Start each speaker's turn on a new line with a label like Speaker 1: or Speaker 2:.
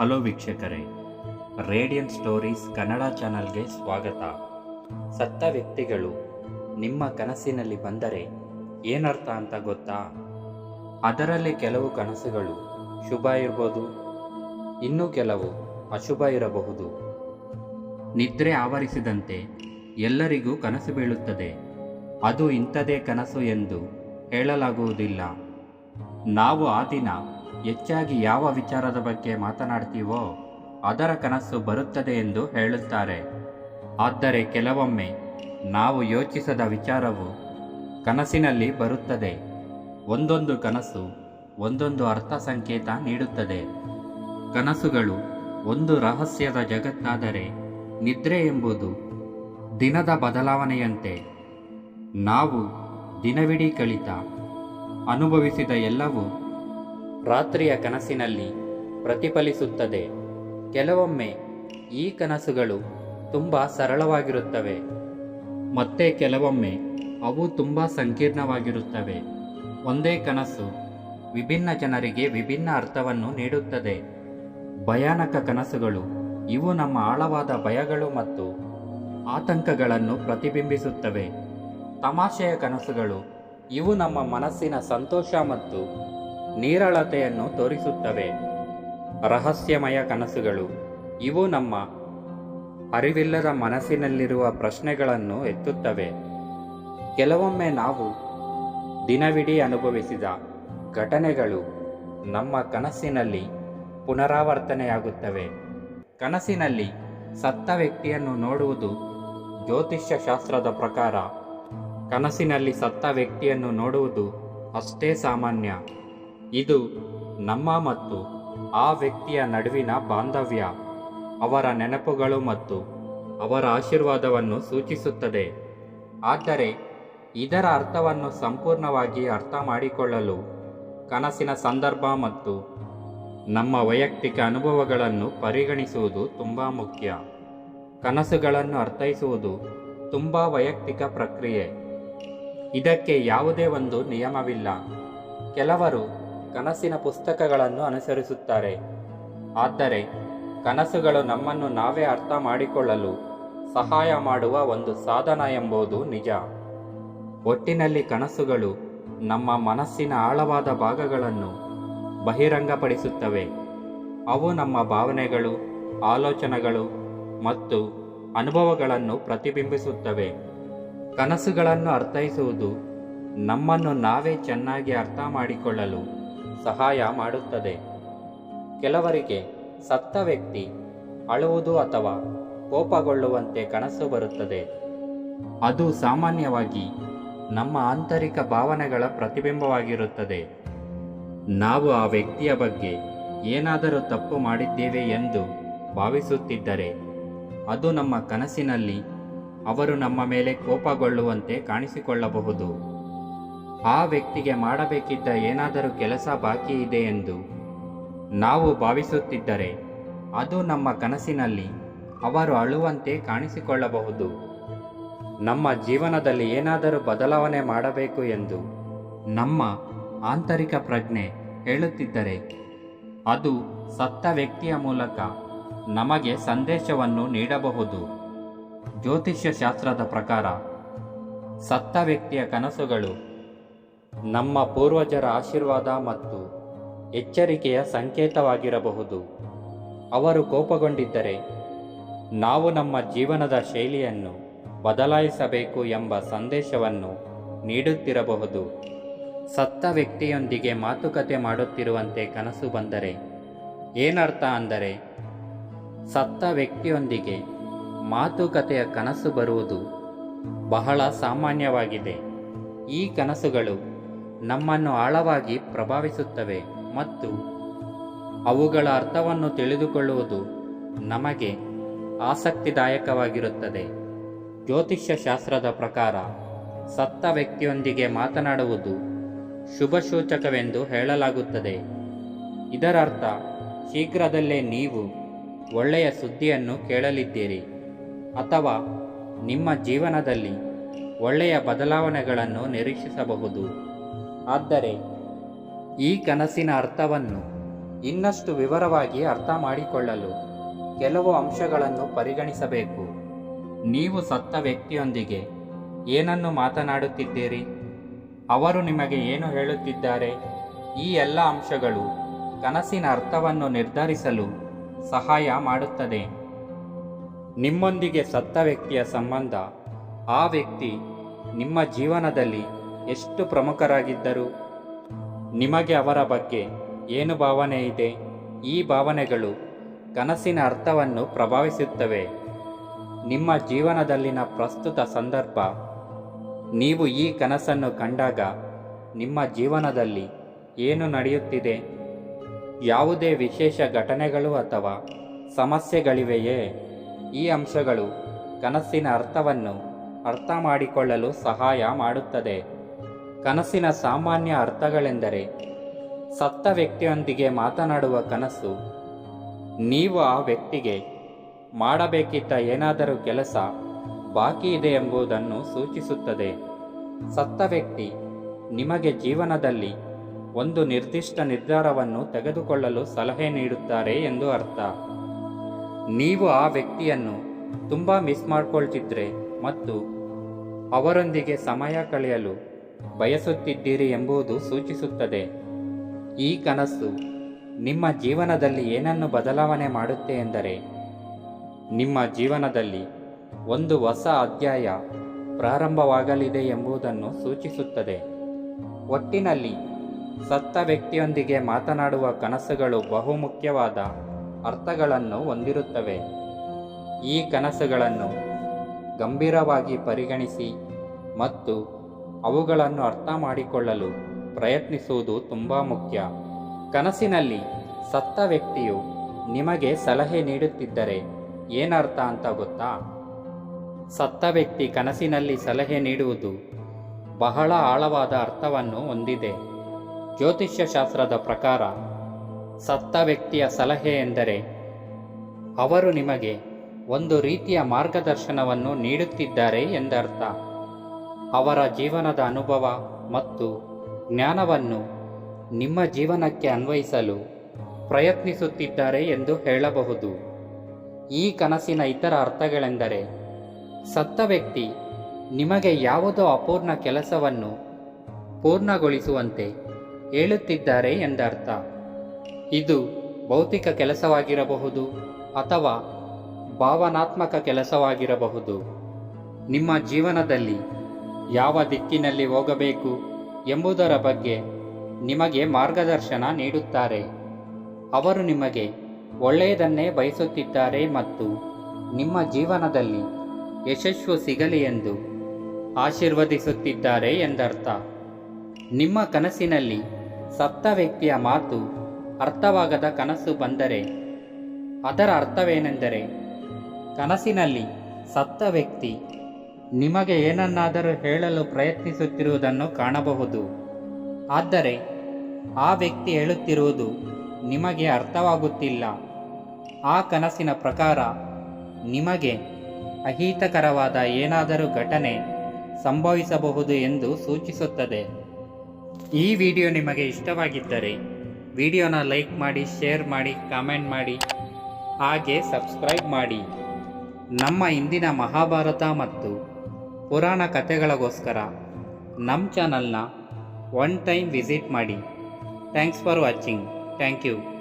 Speaker 1: Hello ವೀಕ್ಷಕರೇ, radian stories Kannada ಚಾನಲ್ಗೆ ಸ್ವಾಗತ. ಸತ್ತ ವ್ಯಕ್ತಿಗಳು ನಿಮ್ಮ ಕನಸಿನಲ್ಲಿ ಬಂದರೆ ಏನರ್ಥ ಅಂತ ಗೊತ್ತಾ? ಅದರಲ್ಲಿ ಕೆಲವು ಕನಸುಗಳು ಶುಭ ಇರ್ಬೋದು, ಇನ್ನೂ ಕೆಲವು ಅಶುಭ ಇರಬಹುದು. ನಿದ್ರೆ ಆವರಿಸಿದಂತೆ ಎಲ್ಲರಿಗೂ ಕನಸು ಬೀಳುತ್ತದೆ. ಅದು ಇಂಥದೇ ಕನಸು ಎಂದು ಹೇಳಲಾಗುವುದಿಲ್ಲ. ನಾವು ಆ ದಿನ ಹೆಚ್ಚಾಗಿ ಯಾವ ವಿಚಾರದ ಬಗ್ಗೆ ಮಾತನಾಡ್ತೀವೋ ಅದರ ಕನಸು ಬರುತ್ತದೆ ಎಂದು ಹೇಳುತ್ತಾರೆ. ಆದರೆ ಕೆಲವೊಮ್ಮೆ ನಾವು ಯೋಚಿಸದ ವಿಚಾರವು ಕನಸಿನಲ್ಲಿ ಬರುತ್ತದೆ. ಒಂದೊಂದು ಕನಸು ಒಂದೊಂದು ಅರ್ಥ ಸಂಕೇತ ನೀಡುತ್ತದೆ. ಕನಸುಗಳು ಒಂದು ರಹಸ್ಯದ ಜಗತ್ತಾದರೆ ನಿದ್ರೆ ಎಂಬುದು ದಿನದ ಬದಲಾವಣೆಯಂತೆ. ನಾವು ದಿನವಿಡೀ ಕಳಿತ ಅನುಭವಿಸಿದ ಎಲ್ಲವೂ ರಾತ್ರಿಯ ಕನಸಿನಲ್ಲಿ ಪ್ರತಿಫಲಿಸುತ್ತದೆ. ಕೆಲವೊಮ್ಮೆ ಈ ಕನಸುಗಳು ತುಂಬ ಸರಳವಾಗಿರುತ್ತವೆ. ಮತ್ತೆ ಕೆಲವೊಮ್ಮೆ ಅವು ತುಂಬ ಸಂಕೀರ್ಣವಾಗಿರುತ್ತವೆ. ಒಂದೇ ಕನಸು ವಿಭಿನ್ನ ಜನರಿಗೆ ವಿಭಿನ್ನ ಅರ್ಥವನ್ನು ನೀಡುತ್ತದೆ. ಭಯಾನಕ ಕನಸುಗಳು ಇವು ನಮ್ಮ ಆಳವಾದ ಭಯಗಳು ಮತ್ತು ಆತಂಕಗಳನ್ನು ಪ್ರತಿಬಿಂಬಿಸುತ್ತವೆ. ತಮಾಷೆಯ ಕನಸುಗಳು ಇವು ನಮ್ಮ ಮನಸ್ಸಿನ ಸಂತೋಷ ಮತ್ತು ನೀರಳತೆಯನ್ನು ತೋರಿಸುತ್ತವೆ. ರಹಸ್ಯಮಯ ಕನಸುಗಳು. ಇವು ನಮ್ಮ ಅರಿವಿಲ್ಲದ ಮನಸ್ಸಿನಲ್ಲಿರುವ ಪ್ರಶ್ನೆಗಳನ್ನು ಎತ್ತುತ್ತವೆ. ಕೆಲವೊಮ್ಮೆ ನಾವು ದಿನವಿಡೀ ಅನುಭವಿಸಿದ ಘಟನೆಗಳು ನಮ್ಮ ಕನಸಿನಲ್ಲಿ ಪುನರಾವರ್ತನೆಯಾಗುತ್ತವೆ. ಕನಸಿನಲ್ಲಿ ಸತ್ತ ವ್ಯಕ್ತಿಯನ್ನು ನೋಡುವುದು ಜ್ಯೋತಿಷ್ಯ ಶಾಸ್ತ್ರದ ಪ್ರಕಾರ. ಕನಸಿನಲ್ಲಿ ಸತ್ತ ವ್ಯಕ್ತಿಯನ್ನು ನೋಡುವುದು ಅಷ್ಟೇ ಸಾಮಾನ್ಯ. ಇದು ನಮ್ಮ ಮತ್ತು ಆ ವ್ಯಕ್ತಿಯ ನಡುವಿನ ಬಾಂಧವ್ಯ. ಅವರ ನೆನಪುಗಳು ಮತ್ತು ಅವರ ಆಶೀರ್ವಾದವನ್ನು ಸೂಚಿಸುತ್ತದೆ. ಆದರೆ ಇದರ ಅರ್ಥವನ್ನು ಸಂಪೂರ್ಣವಾಗಿ ಅರ್ಥ ಮಾಡಿಕೊಳ್ಳಲು ಕನಸಿನ ಸಂದರ್ಭ ಮತ್ತು ನಮ್ಮ ವೈಯಕ್ತಿಕ ಅನುಭವಗಳನ್ನು ಪರಿಗಣಿಸುವುದು ತುಂಬ ಮುಖ್ಯ. ಕನಸುಗಳನ್ನು ಅರ್ಥೈಸುವುದು ತುಂಬ ವೈಯಕ್ತಿಕ ಪ್ರಕ್ರಿಯೆ. ಇದಕ್ಕೆ ಯಾವುದೇ ಒಂದು ನಿಯಮವಿಲ್ಲ. ಕೆಲವರು ಕನಸಿನ ಪುಸ್ತಕಗಳನ್ನು ಅನುಸರಿಸುತ್ತಾರೆ. ಆದರೆ, ಕನಸುಗಳು ನಮ್ಮನ್ನು ನಾವೇ ಅರ್ಥ ಮಾಡಿಕೊಳ್ಳಲು ಸಹಾಯ ಮಾಡುವ ಒಂದು ಸಾಧನ ಎಂಬುದು ನಿಜ. ಒಟ್ಟಿನಲ್ಲಿ ಕನಸುಗಳು ನಮ್ಮ ಮನಸ್ಸಿನ ಆಳವಾದ ಭಾಗಗಳನ್ನು ಬಹಿರಂಗಪಡಿಸುತ್ತವೆ. ಅವು ನಮ್ಮ ಭಾವನೆಗಳು, ಆಲೋಚನೆಗಳು ಮತ್ತು ಅನುಭವಗಳನ್ನು ಪ್ರತಿಬಿಂಬಿಸುತ್ತವೆ. ಕನಸುಗಳನ್ನು ಅರ್ಥೈಸುವುದು ನಮ್ಮನ್ನು ನಾವೇ ಚೆನ್ನಾಗಿ ಅರ್ಥ ಮಾಡಿಕೊಳ್ಳಲು ಸಹಾಯ ಮಾಡುತ್ತದೆ. ಕೆಲವರಿಗೆ ಸತ್ತ ವ್ಯಕ್ತಿ ಅಳುವುದು ಅಥವಾ ಕೋಪಗೊಳ್ಳುವಂತೆ ಕನಸು ಬರುತ್ತದೆ. ಅದು ಸಾಮಾನ್ಯವಾಗಿ ನಮ್ಮ ಆಂತರಿಕ ಭಾವನೆಗಳ ಪ್ರತಿಬಿಂಬವಾಗಿರುತ್ತದೆ. ನಾವು ಆ ವ್ಯಕ್ತಿಯ ಬಗ್ಗೆ ಏನಾದರೂ ತಪ್ಪು ಮಾಡಿದ್ದೇವೆ ಎಂದು ಭಾವಿಸುತ್ತಿದ್ದರೆ, ಅದು ನಮ್ಮ ಕನಸಿನಲ್ಲಿ ಅವರು ನಮ್ಮ ಮೇಲೆ ಕೋಪಗೊಳ್ಳುವಂತೆ ಕಾಣಿಸಿಕೊಳ್ಳಬಹುದು. ಆ ವ್ಯಕ್ತಿಗೆ ಮಾಡಬೇಕಿದ್ದ ಏನಾದರೂ ಕೆಲಸ ಬಾಕಿ ಇದೆ ಎಂದು ನಾವು ಭಾವಿಸುತ್ತಿದ್ದರೆ ಅದು ನಮ್ಮ ಕನಸಿನಲ್ಲಿ ಅವರು ಅಳುವಂತೆ ಕಾಣಿಸಿಕೊಳ್ಳಬಹುದು. ನಮ್ಮ ಜೀವನದಲ್ಲಿ ಏನಾದರೂ ಬದಲಾವಣೆ ಮಾಡಬೇಕು ಎಂದು ನಮ್ಮ ಆಂತರಿಕ ಪ್ರಜ್ಞೆ ಹೇಳುತ್ತಿದ್ದರೆ ಅದು ಸತ್ತ ವ್ಯಕ್ತಿಯ ಮೂಲಕ ನಮಗೆ ಸಂದೇಶವನ್ನು ನೀಡಬಹುದು. ಜ್ಯೋತಿಷ್ಯ ಶಾಸ್ತ್ರದ ಪ್ರಕಾರ ಸತ್ತ ವ್ಯಕ್ತಿಯ ಕನಸುಗಳು ನಮ್ಮ ಪೂರ್ವಜರ ಆಶೀರ್ವಾದ ಮತ್ತು ಎಚ್ಚರಿಕೆಯ ಸಂಕೇತವಾಗಿರಬಹುದು. ಅವರು ಕೋಪಗೊಂಡಿದ್ದರೆ ನಾವು ನಮ್ಮ ಜೀವನದ ಶೈಲಿಯನ್ನು ಬದಲಾಯಿಸಬೇಕು ಎಂಬ ಸಂದೇಶವನ್ನು ನೀಡುತ್ತಿರಬಹುದು. ಸತ್ತ ವ್ಯಕ್ತಿಯೊಂದಿಗೆ ಮಾತುಕತೆ ಮಾಡುತ್ತಿರುವಂತೆ ಕನಸು ಬಂದರೆ ಏನರ್ಥ ಅಂದರೆ ಸತ್ತ ವ್ಯಕ್ತಿಯೊಂದಿಗೆ ಮಾತುಕತೆಯ ಕನಸು ಬರುವುದು ಬಹಳ ಸಾಮಾನ್ಯವಾಗಿದೆ. ಈ ಕನಸುಗಳು ನಮ್ಮನ್ನು ಆಳವಾಗಿ ಪ್ರಭಾವಿಸುತ್ತವೆ ಮತ್ತು ಅವುಗಳ ಅರ್ಥವನ್ನು ತಿಳಿದುಕೊಳ್ಳುವುದು ನಮಗೆ ಆಸಕ್ತಿದಾಯಕವಾಗಿರುತ್ತದೆ. ಜ್ಯೋತಿಷ್ಯ ಶಾಸ್ತ್ರದ ಪ್ರಕಾರ ಸತ್ತ ವ್ಯಕ್ತಿಯೊಂದಿಗೆ ಮಾತನಾಡುವುದು ಶುಭ ಸೂಚಕವೆಂದು ಹೇಳಲಾಗುತ್ತದೆ. ಇದರರ್ಥ, ಶೀಘ್ರದಲ್ಲೇ ನೀವು ಒಳ್ಳೆಯ ಸುದ್ದಿಯನ್ನು ಕೇಳಲಿದ್ದೀರಿ ಅಥವಾ ನಿಮ್ಮ ಜೀವನದಲ್ಲಿ ಒಳ್ಳೆಯ ಬದಲಾವಣೆಗಳನ್ನು ನಿರೀಕ್ಷಿಸಬಹುದು. ಆದರೆ ಈ ಕನಸಿನ ಅರ್ಥವನ್ನು ಇನ್ನಷ್ಟು ವಿವರವಾಗಿ ಅರ್ಥ ಮಾಡಿಕೊಳ್ಳಲು ಕೆಲವು ಅಂಶಗಳನ್ನು ಪರಿಗಣಿಸಬೇಕು. ನೀವು ಸತ್ತ ವ್ಯಕ್ತಿಯೊಂದಿಗೆ ಏನನ್ನು ಮಾತನಾಡುತ್ತಿದ್ದೀರಿ? ಅವರು ನಿಮಗೆ ಏನು ಹೇಳುತ್ತಿದ್ದಾರೆ? ಈ ಎಲ್ಲ ಅಂಶಗಳು ಕನಸಿನ ಅರ್ಥವನ್ನು ನಿರ್ಧರಿಸಲು ಸಹಾಯ ಮಾಡುತ್ತದೆ. ನಿಮ್ಮೊಂದಿಗೆ ಸತ್ತ ವ್ಯಕ್ತಿಯ ಸಂಬಂಧ ಆ ವ್ಯಕ್ತಿ ನಿಮ್ಮ ಜೀವನದಲ್ಲಿ ಎಷ್ಟು ಪ್ರಮುಖರಾಗಿದ್ದರು? ನಿಮಗೆ ಅವರ ಬಗ್ಗೆ ಏನು ಭಾವನೆ ಇದೆ? ಈ ಭಾವನೆಗಳು ಕನಸಿನ ಅರ್ಥವನ್ನು ಪ್ರಭಾವಿಸುತ್ತವೆ. ನಿಮ್ಮ ಜೀವನದಲ್ಲಿನ ಪ್ರಸ್ತುತ ಸಂದರ್ಭ, ನೀವು ಈ ಕನಸನ್ನು ಕಂಡಾಗ ನಿಮ್ಮ ಜೀವನದಲ್ಲಿ ಏನು ನಡೆಯುತ್ತಿದೆ? ಯಾವುದೇ ವಿಶೇಷ ಘಟನೆಗಳು ಅಥವಾ ಸಮಸ್ಯೆಗಳಿವೆಯೇ? ಈ ಅಂಶಗಳು ಕನಸಿನ ಅರ್ಥವನ್ನು ಅರ್ಥ ಮಾಡಿಕೊಳ್ಳಲು ಸಹಾಯ ಮಾಡುತ್ತದೆ. ಕನಸಿನ ಸಾಮಾನ್ಯ ಅರ್ಥಗಳೆಂದರೆ, ಸತ್ತ ವ್ಯಕ್ತಿಯೊಂದಿಗೆ ಮಾತನಾಡುವ ಕನಸು, ನೀವು ಆ ವ್ಯಕ್ತಿಗೆ ಮಾಡಬೇಕಿದ್ದ ಏನಾದರೂ ಕೆಲಸ ಬಾಕಿ ಇದೆ ಎಂಬುದನ್ನು ಸೂಚಿಸುತ್ತದೆ. ಸತ್ತ ವ್ಯಕ್ತಿ ನಿಮಗೆ ಜೀವನದಲ್ಲಿ ಒಂದು ನಿರ್ದಿಷ್ಟ ನಿರ್ಧಾರವನ್ನು ತೆಗೆದುಕೊಳ್ಳಲು ಸಲಹೆ ನೀಡುತ್ತಾರೆ ಎಂದು ಅರ್ಥ. ನೀವು ಆ ವ್ಯಕ್ತಿಯನ್ನು ತುಂಬ ಮಿಸ್ ಮಾಡಿಕೊಳ್ತಿದ್ರೆ ಮತ್ತು ಅವರೊಂದಿಗೆ ಸಮಯ ಕಳೆಯಲು ಬಯಸುತ್ತಿದ್ದೀರಿ ಎಂಬುದು ಸೂಚಿಸುತ್ತದೆ. ಈ ಕನಸು ನಿಮ್ಮ ಜೀವನದಲ್ಲಿ ಏನನ್ನು ಬದಲಾವಣೆ ಮಾಡುತ್ತೆ ಎಂದರೆ, ನಿಮ್ಮ ಜೀವನದಲ್ಲಿ ಒಂದು ಹೊಸ ಅಧ್ಯಾಯ ಪ್ರಾರಂಭವಾಗಲಿದೆ ಎಂಬುದನ್ನು ಸೂಚಿಸುತ್ತದೆ. ಒಟ್ಟಿನಲ್ಲಿ ಸತ್ತ ವ್ಯಕ್ತಿಯೊಂದಿಗೆ ಮಾತನಾಡುವ ಕನಸುಗಳು ಬಹುಮುಖ್ಯವಾದ ಅರ್ಥಗಳನ್ನು ಹೊಂದಿರುತ್ತವೆ. ಈ ಕನಸುಗಳನ್ನು ಗಂಭೀರವಾಗಿ ಪರಿಗಣಿಸಿ ಮತ್ತು ಅವುಗಳನ್ನು ಅರ್ಥ ಮಾಡಿಕೊಳ್ಳಲು ಪ್ರಯತ್ನಿಸುವುದು ತುಂಬ ಮುಖ್ಯ. ಕನಸಿನಲ್ಲಿ ಸತ್ತ ವ್ಯಕ್ತಿಯು ನಿಮಗೆ ಸಲಹೆ ನೀಡುತ್ತಿದ್ದರೆ ಏನರ್ಥ ಅಂತ ಗೊತ್ತಾ? ಸತ್ತ ವ್ಯಕ್ತಿ ಕನಸಿನಲ್ಲಿ ಸಲಹೆ ನೀಡುವುದು ಬಹಳ ಆಳವಾದ ಅರ್ಥವನ್ನು ಹೊಂದಿದೆ. ಜ್ಯೋತಿಷ್ಯ ಶಾಸ್ತ್ರದ ಪ್ರಕಾರ ಸತ್ತ ವ್ಯಕ್ತಿಯ ಸಲಹೆ ಎಂದರೆ ಅವರು ನಿಮಗೆ ಒಂದು ರೀತಿಯ ಮಾರ್ಗದರ್ಶನವನ್ನು ನೀಡುತ್ತಿದ್ದಾರೆ ಎಂದರ್ಥ. ಅವರ ಜೀವನದ ಅನುಭವ ಮತ್ತು ಜ್ಞಾನವನ್ನು ನಿಮ್ಮ ಜೀವನಕ್ಕೆ ಅನ್ವಯಿಸಲು ಪ್ರಯತ್ನಿಸುತ್ತಿದ್ದಾರೆ ಎಂದು ಹೇಳಬಹುದು. ಈ ಕನಸಿನ ಇತರ ಅರ್ಥಗಳೆಂದರೆ, ಸತ್ತ ವ್ಯಕ್ತಿ ನಿಮಗೆ ಯಾವುದೋ ಅಪೂರ್ಣ ಕೆಲಸವನ್ನು ಪೂರ್ಣಗೊಳಿಸುವಂತೆ ಹೇಳುತ್ತಿದ್ದಾರೆ ಎಂದರ್ಥ. ಇದು ಭೌತಿಕ ಕೆಲಸವಾಗಿರಬಹುದು ಅಥವಾ ಭಾವನಾತ್ಮಕ ಕೆಲಸವಾಗಿರಬಹುದು. ನಿಮ್ಮ ಜೀವನದಲ್ಲಿ ಯಾವ ದಿಕ್ಕಿನಲ್ಲಿ ಹೋಗಬೇಕು ಎಂಬುದರ ಬಗ್ಗೆ ನಿಮಗೆ ಮಾರ್ಗದರ್ಶನ ನೀಡುತ್ತಾರೆ. ಅವರು ನಿಮಗೆ ಒಳ್ಳೆಯದನ್ನೇ ಬಯಸುತ್ತಿದ್ದಾರೆ ಮತ್ತು ನಿಮ್ಮ ಜೀವನದಲ್ಲಿ ಯಶಸ್ಸು ಸಿಗಲಿ ಎಂದು ಆಶೀರ್ವದಿಸುತ್ತಿದ್ದಾರೆ ಎಂದರ್ಥ. ನಿಮ್ಮ ಕನಸಿನಲ್ಲಿ ಸತ್ತ ವ್ಯಕ್ತಿಯ ಮಾತು ಅರ್ಥವಾಗದ ಕನಸು ಬಂದರೆ ಅದರ ಅರ್ಥವೇನೆಂದರೆ ಕನಸಿನಲ್ಲಿ ಸತ್ತ ವ್ಯಕ್ತಿ ನಿಮಗೆ ಏನನ್ನಾದರೂ ಹೇಳಲು ಪ್ರಯತ್ನಿಸುತ್ತಿರುವುದನ್ನು ಕಾಣಬಹುದು. ಆದರೆ ಆ ವ್ಯಕ್ತಿ ಹೇಳುತ್ತಿರುವುದು ನಿಮಗೆ ಅರ್ಥವಾಗುತ್ತಿಲ್ಲ. ಆ ಕನಸಿನ ಪ್ರಕಾರ ನಿಮಗೆ ಅಹಿತಕರವಾದ ಏನಾದರೂ ಘಟನೆ ಸಂಭವಿಸಬಹುದು ಎಂದು ಸೂಚಿಸುತ್ತದೆ. ಈ ವಿಡಿಯೋ ನಿಮಗೆ ಇಷ್ಟವಾಗಿದ್ದರೆ ವಿಡಿಯೋನ ಲೈಕ್ ಮಾಡಿ, ಶೇರ್ ಮಾಡಿ, ಕಾಮೆಂಟ್ ಮಾಡಿ, ಹಾಗೆ ಸಬ್ಸ್ಕ್ರೈಬ್ ಮಾಡಿ. ನಮ್ಮ ಇಂದಿನ ಮಹಾಭಾರತ ಮತ್ತು ಪುರಾಣ ಕಥೆಗಳಿಗೋಸ್ಕರ ನಮ್ಮ ಚಾನಲ್ನ ಒನ್ ಟೈಮ್ ವಿಸಿಟ್ ಮಾಡಿ. Thanks for watching. Thank you.